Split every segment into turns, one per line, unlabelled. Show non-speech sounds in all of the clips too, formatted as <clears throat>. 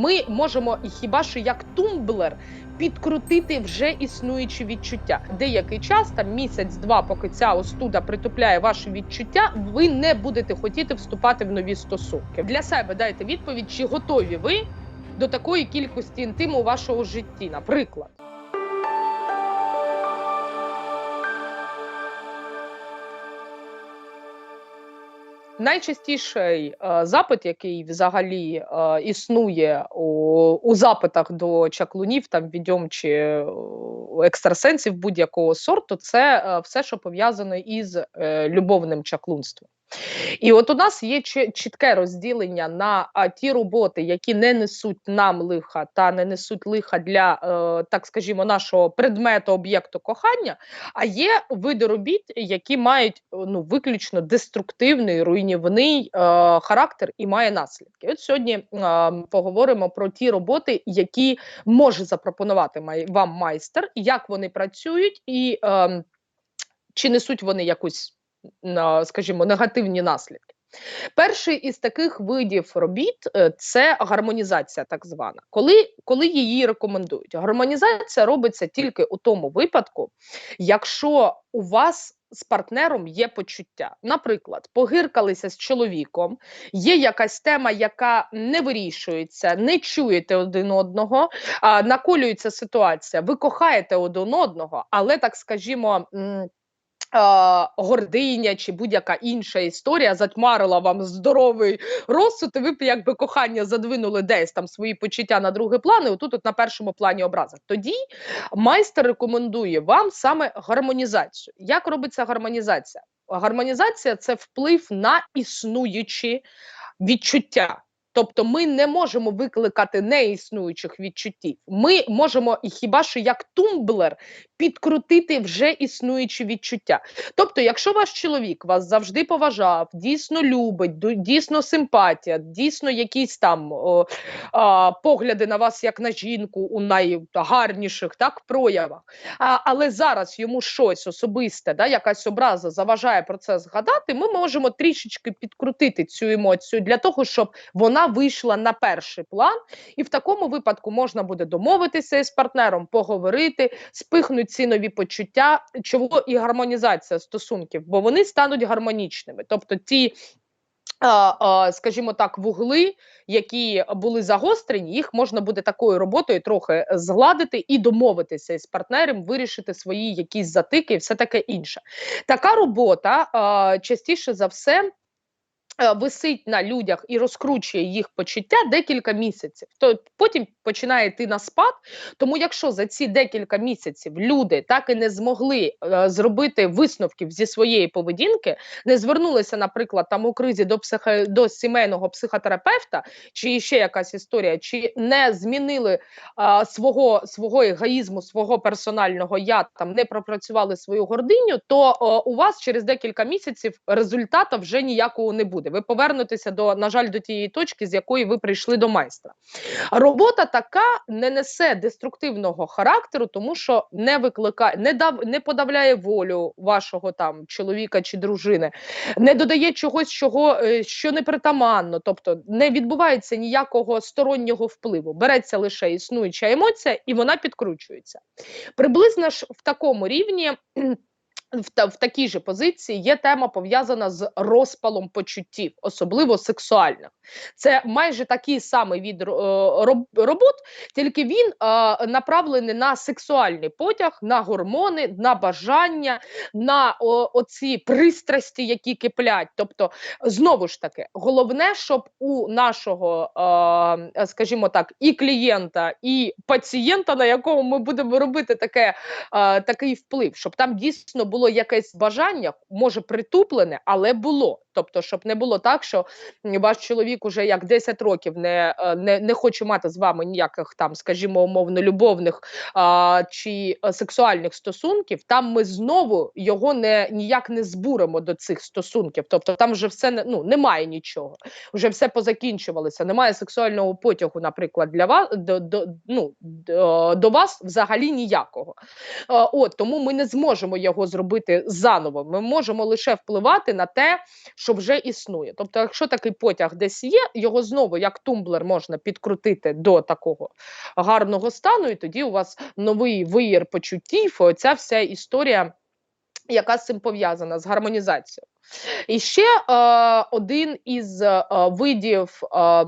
Ми можемо хіба що як тумблер підкрутити вже існуючі відчуття. Деякий час, там місяць-два, поки ця остуда притупляє ваші відчуття, ви не будете хотіти вступати в нові стосунки. Для себе дайте відповідь, чи готові ви до такої кількості інтиму у вашого житті, наприклад. Найчастіший е, запит, який взагалі е, існує у, у запитах до чаклунів, там відьом чи е, екстрасенсів будь-якого сорту, це все, що пов'язано із любовним чаклунством. І от у нас є чі- чітке розділення на ті роботи, які не несуть нам лиха та не несуть лиха для, е, так скажімо, нашого предмету об'єкту кохання. А є види робіт, які мають е, ну виключно деструктивний, руйнівний е, характер і має наслідки. От сьогодні поговоримо про ті роботи, які може запропонувати вам майстер, як вони працюють, і е, чи несуть вони якусь, скажімо, негативні наслідки. Перший із таких видів робіт е, це гармонізація, так звана. Коли, коли її рекомендують? Гармонізація робиться тільки у тому випадку, якщо у вас з партнером є почуття. Наприклад, погиркалися з чоловіком, є якась тема, яка не вирішується, не чуєте один одного, наколюється ситуація, ви кохаєте один одного, але так скажімо. Гординя чи будь-яка інша історія затьмарила вам здоровий розсуд, і ви б якби кохання задвинули десь там свої почуття на другий план, і отут от на першому плані образа. Тоді майстер рекомендує вам саме гармонізацію. Як робиться гармонізація? Гармонізація це вплив на існуючі відчуття. Тобто ми не можемо викликати неіснуючих відчуттів. Ми можемо і хіба що як тумблер підкрутити вже існуючі відчуття. Тобто, якщо ваш чоловік вас завжди поважав, дійсно любить, дійсно симпатія, дійсно якісь там о, а, погляди на вас як на жінку у найгарніших так проявах, а, але зараз йому щось особисте, да, якась образа заважає про це згадати, ми можемо трішечки підкрутити цю емоцію для того, щоб вона вийшла на перший план, і в такому випадку можна буде домовитися із партнером, поговорити, спихнути ці нові почуття, чого і гармонізація стосунків, бо вони стануть гармонічними. Тобто ті. Скажімо так, вугли, які були загострені, їх можна буде такою роботою трохи згладити і домовитися із партнером, вирішити свої якісь затики і все таке інше. Така робота частіше за все висить на людях і розкручує їх почуття декілька місяців. То потім починає йти на спад. Тому, якщо за ці декілька місяців люди так і не змогли е, зробити висновків зі своєї поведінки, не звернулися, наприклад, там у кризі до психо, до сімейного психотерапевта, чи ще якась історія, чи не змінили а, свого свого егоїзму, свого персонального я там не пропрацювали свою гординю, то о, у вас через декілька місяців результату вже ніякого не буде. Ви повернетеся до, на жаль, до тієї точки, з якої ви прийшли до майстра. Робота така не несе деструктивного характеру, тому що не викликає, не дав, не подавляє волю вашого там чоловіка чи дружини, не додає чогось, чого е, що не притаманно, тобто не відбувається ніякого стороннього впливу. Береться лише існуюча емоція, і вона підкручується. Приблизно ж в такому рівні. В, в такій же позиції є тема пов'язана з розпалом почуттів, особливо сексуальних. Це майже такий самий від е, роб- робот, тільки він е, направлений на сексуальний потяг, на гормони, на бажання, на о, оці пристрасті, які киплять. Тобто, знову ж таки, головне, щоб у нашого, е, скажімо так, і клієнта, і пацієнта, на якому ми будемо робити таке, е, такий вплив, щоб там дійсно було якесь бажання, може притуплене, але було. Тобто, щоб не було так, що ваш чоловік уже як 10 років не, е, не, не хоче мати з вами ніяких там, скажімо, умовно любовних а, чи е, сексуальних стосунків, там ми знову його не ніяк не збуримо до цих стосунків. Тобто там вже все ну немає нічого, вже все позакінчувалося. Немає сексуального потягу, наприклад, для вас до, до, ну, до, до вас взагалі ніякого. Е, От тому ми не зможемо його зробити заново. Ми можемо лише впливати на те, що вже існує. Тобто, якщо такий потяг десь є, його знову як тумблер можна підкрутити до такого гарного стану, і тоді у вас новий виїр почуттів. Оця вся історія, яка з цим пов'язана з гармонізацією. І ще е, один із е, видів. Е,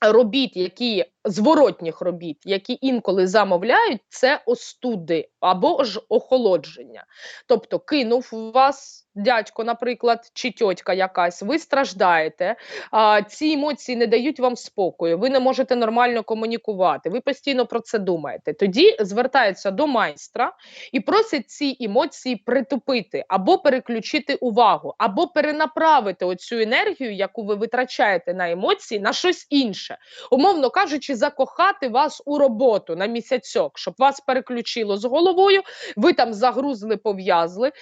Робіт, які зворотніх робіт, які інколи замовляють, це остуди або ж охолодження. Тобто кинув вас дядько, наприклад, чи тьотька якась, ви страждаєте, а, ці емоції не дають вам спокою, ви не можете нормально комунікувати, ви постійно про це думаєте. Тоді звертаються до майстра і просять ці емоції притупити або переключити увагу, або перенаправити оцю енергію, яку ви витрачаєте на емоції, на щось інше. Умовно кажучи, закохати вас у роботу на місяцьок, щоб вас переключило з головою, ви там загрузли, пов'язли,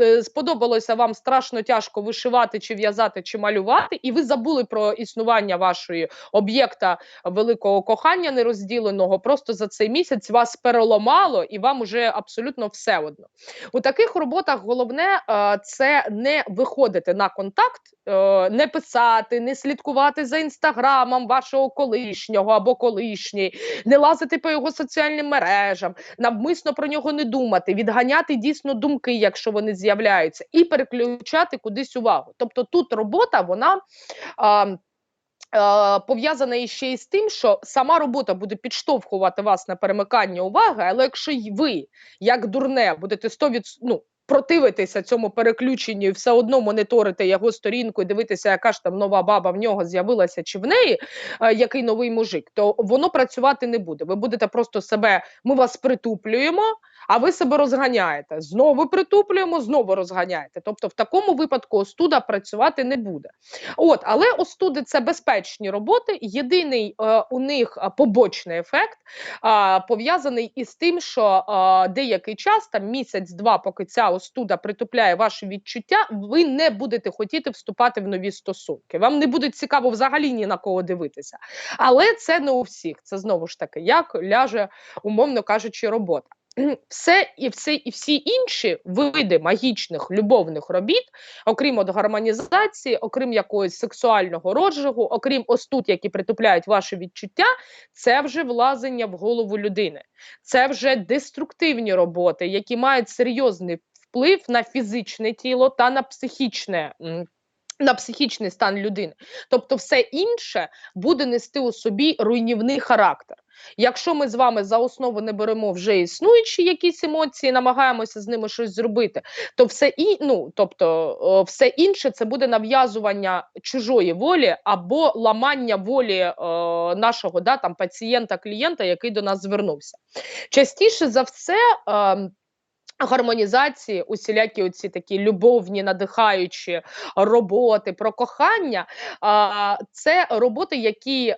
е, сподобалося вам страшно тяжко вишивати, чи в'язати, чи малювати, і ви забули про існування вашої об'єкта великого кохання нерозділеного. Просто за цей місяць вас переламало, і вам уже абсолютно все одно. У таких роботах головне е, це не виходити на контакт, е, не писати, не слідкувати за інстаграмом вашого колишнього або колишньої, не лазити по його соціальним мережам, навмисно про нього не думати, відганяти дійсно думки, якщо вони з'являються, і переключати кудись увагу. Тобто тут робота вона. А, Пов'язана іще із тим, що сама робота буде підштовхувати вас на перемикання уваги, але якщо ви, як дурне, будете 100%, ну, противитися цьому переключенню і все одно моніторити його сторінку і дивитися, яка ж там нова баба в нього з'явилася чи в неї, е, який новий мужик, то воно працювати не буде. Ви будете просто себе, ми вас притуплюємо а ви себе розганяєте. Знову притуплюємо, знову розганяєте. Тобто, в такому випадку остуда працювати не буде. От, але остуди це безпечні роботи. Єдиний е, у них е, побочний ефект е, пов'язаний із тим, що е, деякий час, там місяць-два, поки ця остуда притупляє ваші відчуття, ви не будете хотіти вступати в нові стосунки. Вам не буде цікаво взагалі ні на кого дивитися. Але це не у всіх. Це знову ж таки, як ляже, умовно кажучи, робота. <clears throat> Все і все і всі інші види магічних любовних робіт, окрім от гармонізації, окрім якогось сексуального розжигу, окрім остут, які притупляють ваші відчуття, це вже влазення в голову людини, це вже деструктивні роботи, які мають серйозний вплив на фізичне тіло та на психічне. На психічний стан людини, тобто все інше буде нести у собі руйнівний характер. Якщо ми з вами за основу не беремо вже існуючі якісь емоції, намагаємося з ними щось зробити, то все і ну тобто все інше це буде нав'язування чужої волі або ламання волі е, нашого да там пацієнта, клієнта, який до нас звернувся. Частіше за все. Е, Гармонізації, усілякі оці такі любовні, надихаючі роботи про кохання, це роботи, які,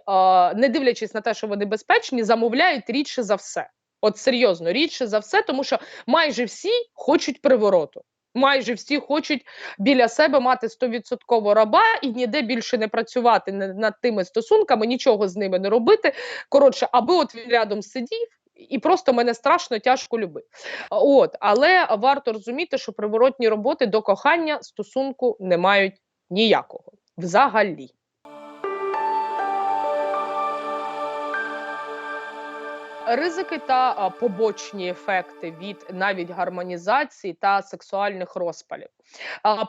не дивлячись на те, що вони безпечні, замовляють рідше за все. От серйозно, рідше за все, тому що майже всі хочуть привороту. Майже всі хочуть біля себе мати стовідсотково раба і ніде більше не працювати над тими стосунками, нічого з ними не робити. Коротше, аби от він рядом сидів і просто мене страшно тяжко любити. От, але варто розуміти, що приворотні роботи до кохання стосунку не мають ніякого взагалі. Ризики та побочні ефекти від навіть гармонізації та сексуальних розпалів.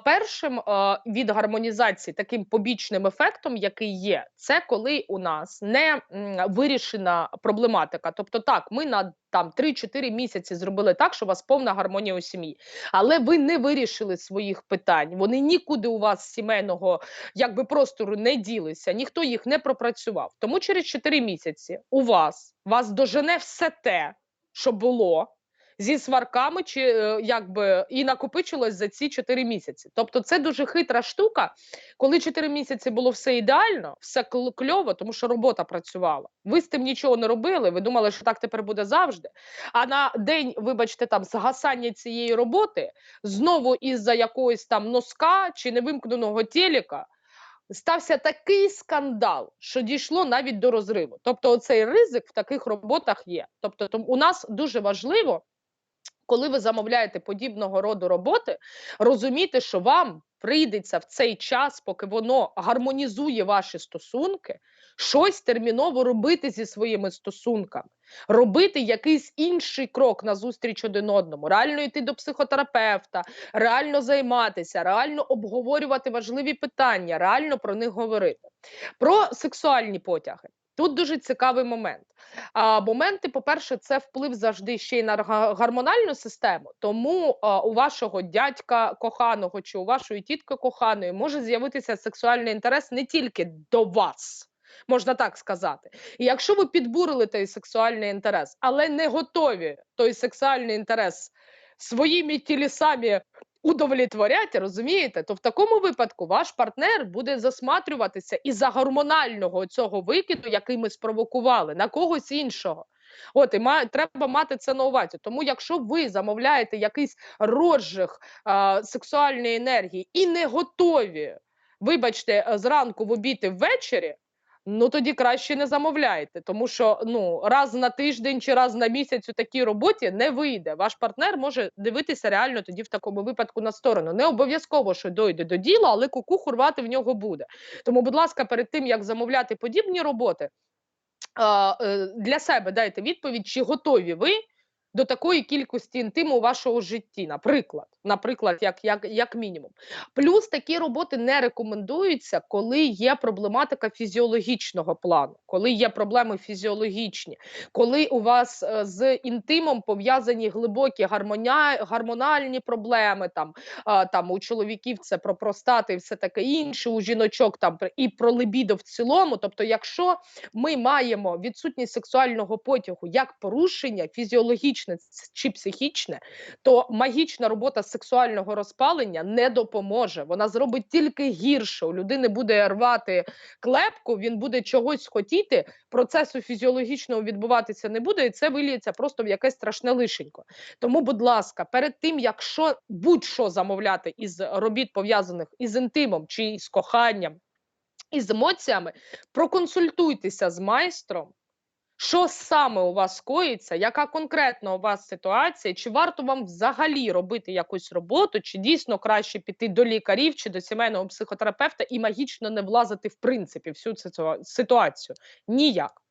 Першим від гармонізації таким побічним ефектом, який є, це коли у нас не вирішена проблематика. Тобто, так, ми на там 3-4 місяці зробили так, що у вас повна гармонія у сім'ї, але ви не вирішили своїх питань. Вони нікуди у вас сімейного якби простору не ділися, ніхто їх не пропрацював. Тому через 4 місяці у вас вас дожене все те, що було зі сварками, чи е, якби і накопичилось за ці 4 місяці. Тобто, це дуже хитра штука, коли 4 місяці було все ідеально, все кльово, тому що робота працювала. Ви з тим нічого не робили. Ви думали, що так тепер буде завжди. А на день, вибачте, там згасання цієї роботи знову із-за якогось там носка чи невимкненого телека. Стався такий скандал, що дійшло навіть до розриву. Тобто, оцей ризик в таких роботах є. Тобто, у нас дуже важливо коли ви замовляєте подібного роду роботи, розумійте, що вам прийдеться в цей час, поки воно гармонізує ваші стосунки, щось терміново робити зі своїми стосунками, робити якийсь інший крок назустріч один одному, реально йти до психотерапевта, реально займатися, реально обговорювати важливі питання, реально про них говорити. Про сексуальні потяги. Тут дуже цікавий момент. А, моменти, по-перше, це вплив завжди ще й на гормональну систему. Тому а, у вашого дядька коханого чи у вашої тітки коханої може з'явитися сексуальний інтерес не тільки до вас. Можна так сказати. І якщо ви підбурили той сексуальний інтерес, але не готові той сексуальний інтерес своїми тілісами удовлетворяти, розумієте, то в такому випадку ваш партнер буде засматрюватися із-за гормонального цього викиду, який ми спровокували, на когось іншого. От і ма, треба мати це на увазі. Тому, якщо ви замовляєте якийсь розжиг а, сексуальної енергії і не готові, вибачте, е, зранку в обід і ввечері. Ну тоді краще не замовляйте, тому що ну раз на тиждень чи раз на місяць у такій роботі не вийде. Ваш партнер може дивитися реально тоді в такому випадку на сторону. Не обов'язково, що дойде до діла, але кукуху рвати в нього буде. Тому, будь ласка, перед тим як замовляти подібні роботи, е, для себе дайте відповідь, чи готові ви до такої кількості інтиму у вашого житті, наприклад, наприклад, як, як, як мінімум. Плюс такі роботи не рекомендуються, коли є проблематика фізіологічного плану, коли є проблеми фізіологічні, коли у вас е, з інтимом пов'язані глибокі гармоня, гормональні проблеми, там, там у чоловіків це про простати і все таке інше, у жіночок там і про либідо в цілому. Тобто, якщо ми маємо відсутність сексуального потягу як порушення фізіологічне ц- чи психічне, то магічна робота сексуального розпалення не допоможе. Вона зробить тільки гірше. У людини буде рвати клепку, він буде чогось хотіти. Процесу фізіологічного відбуватися не буде, і це виліється просто в якесь страшне лишенько. Тому, будь ласка, перед тим, якщо будь-що замовляти із робіт пов'язаних із інтимом чи з коханням, і з емоціями, проконсультуйтеся з майстром, що саме у вас коїться, яка конкретно у вас ситуація, чи варто вам взагалі робити якусь роботу, чи дійсно краще піти до лікарів чи до сімейного психотерапевта і магічно не влазити в принципі всю цю ситуацію? Ніяк.